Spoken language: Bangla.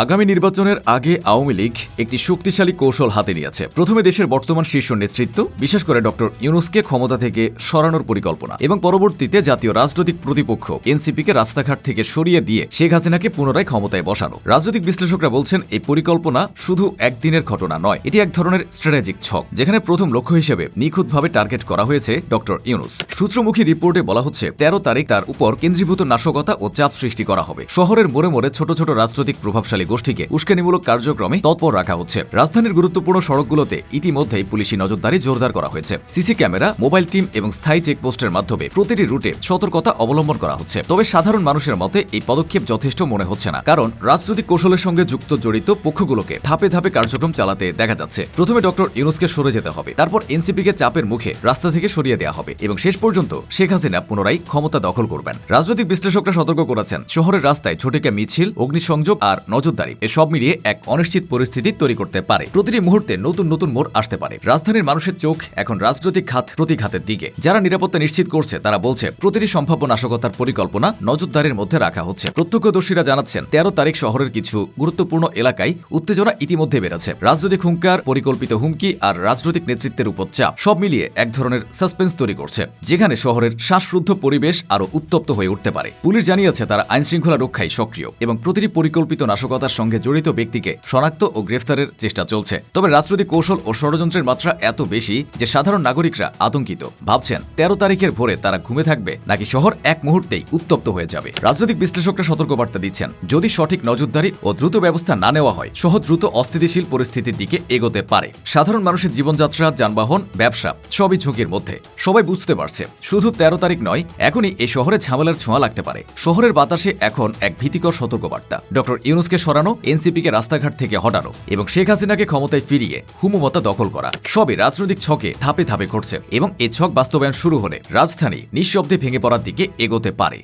আগামী নির্বাচনের আগে আওয়ামী লীগ একটি শক্তিশালী কৌশল হাতে নিয়েছে। প্রথমে দেশের বর্তমান শীর্ষ নেতৃত্ব, বিশেষ করে ডক্টর ইউনুসকে ক্ষমতা থেকে সরানোর পরিকল্পনা। এবং পরবর্তীতে জাতীয় রাজনৈতিক প্রতিপক্ষ, এনসিপিকে রাস্তাঘাট থেকে সরিয়ে দিয়ে শেখ হাসিনাকে পুনরায় ক্ষমতায় বসানো। রাজনৈতিক বিশ্লেষকরা বলছেন, এই পরিকল্পনা শুধু একদিনের ঘটনা নয়, এটি এক ধরনের স্ট্র্যাটেজিক ছক, যেখানে প্রথম লক্ষ্য হিসেবে নিখুঁতভাবে টার্গেট করা হয়েছে ডক্টর ইউনুস। সূত্রমুখী রিপোর্টে বলা হচ্ছে, তেরো তারিখ তার উপর কেন্দ্রীভূত নাশকতা ও চাপ সৃষ্টি করা হবে। শহরের মোড়ে মোড়ে ছোট ছোট রাজনৈতিক প্রভাবশালী গোষ্ঠীকে উস্কানিমূলক কার্যক্রমে তৎপর রাখা হচ্ছে। রাজধানীর গুরুত্বপূর্ণ সড়কগুলোতে ইতিমধ্যেই পুলিশি নজরদারি জোরদার করা হয়েছে। সিসি ক্যামেরা, মোবাইল টিম এবং স্থায়ী চেকপোস্টের মাধ্যমে প্রতিটি রুটে সতর্কতা অবলম্বন করা হচ্ছে। তবে সাধারণ মানুষের মতে এই পদক্ষেপ যথেষ্ট মনে হচ্ছে না। কারণ রাজনৈতিক কৌশলের সঙ্গে যুক্ত জড়িত পক্ষগুলোকে ধাপে ধাপে কার্যক্রম চালাতে দেখা যাচ্ছে। প্রথমে ডক্টর ইউনুসকে সরে যেতে হবে। তারপর এনসিপিকে চাপের মুখে রাস্তা থেকে সরিয়ে দেওয়া হবে এবং শেষ পর্যন্ত শেখ হাসিনা পুনরায় ক্ষমতা দখল করবেন। রাজনৈতিক বিশ্লেষকরা সতর্ক করেছেন, শহরের রাস্তায় ছোটিকা মিছিল, অগ্নিসংযোগ আর নজরদারি। এসব মিলিয়ে এক অনিশ্চিত পরিস্থিতি তৈরি করতে পারে। প্রতিটি মুহূর্তে নতুন নতুন মোড় আসতে পারে। রাজধানীর মানুষের চোখ এখন রাজনৈতিক খাত প্রতিঘাতের দিকে। যারা নিরাপত্তা নিশ্চিত করছে, তারা বলছে, প্রতিটি সম্ভাব্য নাশকতার পরিকল্পনা নজরদারির মধ্যে রাখা হচ্ছে। প্রত্যক্ষদর্শীরা জানাচ্ছেন, তেরো তারিখ শহরের কিছু গুরুত্বপূর্ণ এলাকায় উত্তেজনা ইতিমধ্যে বেড়েছে। রাজনৈতিক হুঙ্কার, পরিকল্পিত হুমকি আর রাজনৈতিক নেতৃত্বের উপর চাপ, সব মিলিয়ে এক ধরনের সাসপেন্স তৈরি করছে, যেখানে শহরের শ্বাসরুদ্ধ পরিবেশ আরও উত্তপ্ত হয়ে উঠতে পারে। পুলিশ জানিয়েছে, তারা আইনশৃঙ্খলা রক্ষায় সক্রিয় এবং প্রতিটি পরিকল্পিত নাশকতার সঙ্গে জড়িত ব্যক্তিকে শনাক্ত ও গ্রেফতারের চেষ্টা চলছে। তবে রাজনৈতিক কৌশল ও ষড়যন্ত্রের মাত্রা এত বেশি যে সাধারণ নাগরিকরা আতঙ্কিত। ভাবছেন, তেরো তারিখের ভোরে তারা ঘুমে থাকবে নাকি শহর এক মুহূর্তেই উত্তপ্ত হয়ে যাবে? রাজনৈতিক বিশ্লেষকরা সতর্কবার্তা দিচ্ছেন, যদি সঠিক নজরদারি ও দ্রুত ব্যবস্থা না নেওয়া হয় সহ দ্রুত অস্থিতিশীল পরিস্থিতির দিকে এগোতে পারে। সাধারণ মানুষের জীবনযাত্রা, যানবাহন, ব্যবসা সবই ঝুঁকির মধ্যে। সবাই বুঝতে পারছে, শুধু তেরো তারিখ নয়, এখনই এই শহরে ঝামেলার ছোঁয়া লাগতে পারে। শহরের বাতাসে এখন এক ভীতিকর সতর্কবার্তা। ডক্টর ইউনুসকে সরানো, এনসিপিকে রাস্তাঘাট থেকে হটানো এবং শেখ হাসিনাকে ক্ষমতায় ফিরিয়ে হুমুমতা দখল করা। সবই রাজনৈতিক ছকে ধাপে ধাপে ঘটছে এবং এ ছক বাস্তবায়ন শুরু হলে রাজধানী নিঃশব্দে ভেঙে পড়ার দিকে এগোতে পারে।